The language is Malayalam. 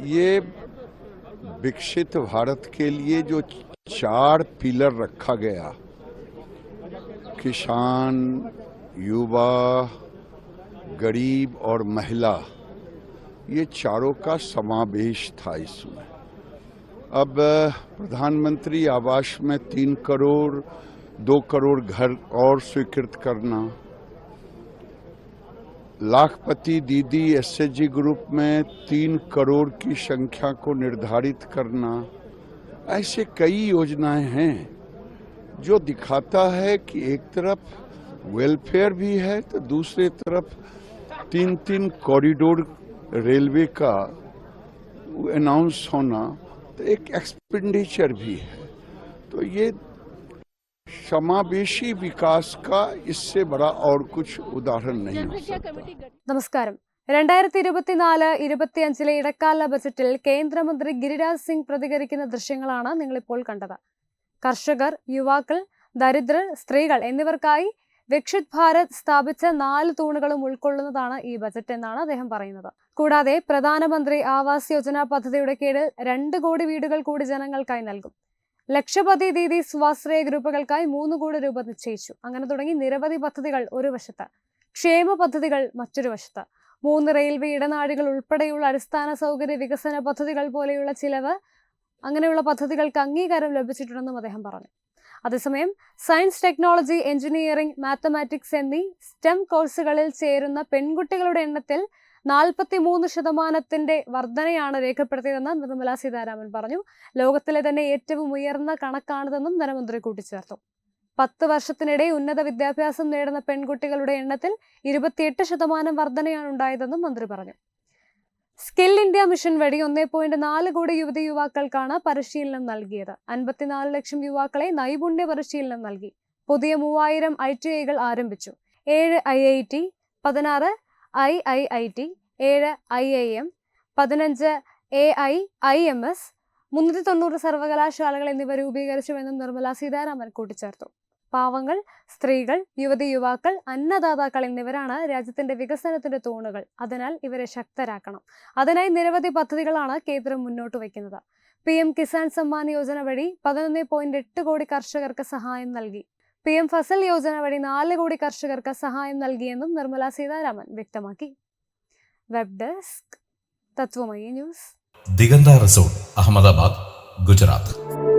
ये विकसित भारत के लिए जो चार पिलर रखा गया, किसान, युवा, गरीब और महिला, ये चारों का समावेश था इसमें। अब, प्रधानमंत्री आवास में तीन करोड़, दो करोड़ घर और स्वीकृत करना लाखपति दीदी एसएचजी ग्रुप में तीन करोड़ की संख्या को निर्धारित करना ऐसे कई योजनाएँ हैं जो दिखाता है कि एक तरफ़ वेलफेयर भी है तो दूसरे तरफ़ तीन तीन कॉरिडोर रेलवे का अनाउंस होना तो एक एक्सपेंडिचर भी है। तो ये समावेशी विकास का इससे बड़ा और कुछ उदाहरण नहीं हो सकता നമസ്കാരം രണ്ടായിരത്തി ഇരുപത്തിനാല് ഇരുപത്തിയഞ്ചിലെ ഇടക്കാല ബജറ്റിൽ കേന്ദ്രമന്ത്രി ഗിരിരാജ് സിംഗ് പ്രതികരിക്കുന്ന ദൃശ്യങ്ങളാണ് നിങ്ങളിപ്പോൾ കണ്ടത് കർഷകർ യുവാക്കൾ ദരിദ്രർ സ്ത്രീകൾ എന്നിവർക്കായി വിക്ഷിത് ഭാരത് സ്ഥാപിച്ച നാല് തൂണുകളും ഉൾക്കൊള്ളുന്നതാണ് ഈ ബജറ്റ് എന്നാണ് അദ്ദേഹം പറയുന്നത് കൂടാതെ പ്രധാനമന്ത്രി ആവാസ് യോജന പദ്ധതിയുടെ കീഴിൽ രണ്ട് കോടി വീടുകൾ കൂടി ജനങ്ങൾക്കായി നൽകും ലക്ഷപതി ദീദി സ്വാശ്രയ ഗ്രൂപ്പുകൾക്കായി മൂന്ന് കോടി രൂപ നിശ്ചയിച്ചു. അങ്ങനെ തുടങ്ങി നിരവധി പദ്ധതികൾ ഒരു വശത്ത് ക്ഷേമ പദ്ധതികൾ മറ്റൊരു വശത്ത്. മൂന്ന് റെയിൽവേ ഇടനാഴികൾ ഉൾപ്പെടെയുള്ള അടിസ്ഥാന സൗകര്യ വികസന പദ്ധതികൾ പോലെയുള്ള ചിലവ് അങ്ങനെയുള്ള പദ്ധതികൾക്ക് അംഗീകാരം ലഭിച്ചിട്ടുണ്ടെന്നും അദ്ദേഹം പറഞ്ഞു. അതേസമയം സയൻസ് ടെക്നോളജി എഞ്ചിനീയറിംഗ് മാത്തമാറ്റിക്സ് എന്നീ സ്റ്റെം കോഴ്സുകളിൽ ചേരുന്ന പെൺകുട്ടികളുടെ എണ്ണത്തിൽ നാൽപ്പത്തി മൂന്ന് ശതമാനത്തിന്റെ വർധനയാണ് രേഖപ്പെടുത്തിയതെന്ന് നിർമ്മല സീതാരാമൻ പറഞ്ഞു. ലോകത്തിലെ തന്നെ ഏറ്റവും ഉയർന്ന കണക്കാണിതെന്നും ധനമന്ത്രി കൂട്ടിച്ചേർത്തു. പത്ത് വർഷത്തിനിടെ ഉന്നത വിദ്യാഭ്യാസം നേടുന്ന പെൺകുട്ടികളുടെ എണ്ണത്തിൽ ഇരുപത്തിയെട്ട് ശതമാനം വർധനയാണ് ഉണ്ടായതെന്നും മന്ത്രി പറഞ്ഞു. സ്കിൽ ഇന്ത്യ മിഷൻ വഴി ഒന്നേ പോയിന്റ് നാല് കോടി യുവതി യുവാക്കൾക്കാണ് പരിശീലനം നൽകിയത്. അൻപത്തിനാല് ലക്ഷം യുവാക്കളെ നൈപുണ്യ പരിശീലനം നൽകി. പുതിയ മൂവായിരം ഐ ടി ഐകൾ ആരംഭിച്ചു. ഏഴ് ഐ ഐ ടി പതിനാറ് ഐ ഐ ഐ ടി ഏഴ് ഐ ഐ എം പതിനഞ്ച് A I I M S മുന്നൂറ്റി തൊണ്ണൂറ് സർവകലാശാലകൾ എന്നിവ രൂപീകരിച്ചുവെന്നും നിർമ്മല സീതാരാമൻ കൂട്ടിച്ചേർത്തു. പാവങ്ങൾ സ്ത്രീകൾ യുവതി യുവാക്കൾ അന്നദാതാക്കൾ എന്നിവരാണ് രാജ്യത്തിന്റെ വികസനത്തിന്റെ തൂണുകൾ. അതിനാൽ ഇവരെ ശക്തരാക്കണം. അതിനായി നിരവധി പദ്ധതികളാണ് കേന്ദ്രം മുന്നോട്ട് വയ്ക്കുന്നത്. പി എം കിസാൻ സമ്മാൻ യോജന വഴി പതിനൊന്ന് പോയിന്റ് എട്ട് കോടി കർഷകർക്ക് സഹായം നൽകി. പി എം ഫസൽ യോജന വഴി നാല് കോടി കർഷകർക്ക് സഹായം നൽകിയെന്നും നിർമ്മല സീതാരാമൻ വ്യക്തമാക്കി. Web desk Tatwamayi news. Diganta resort Ahmedabad Gujarat.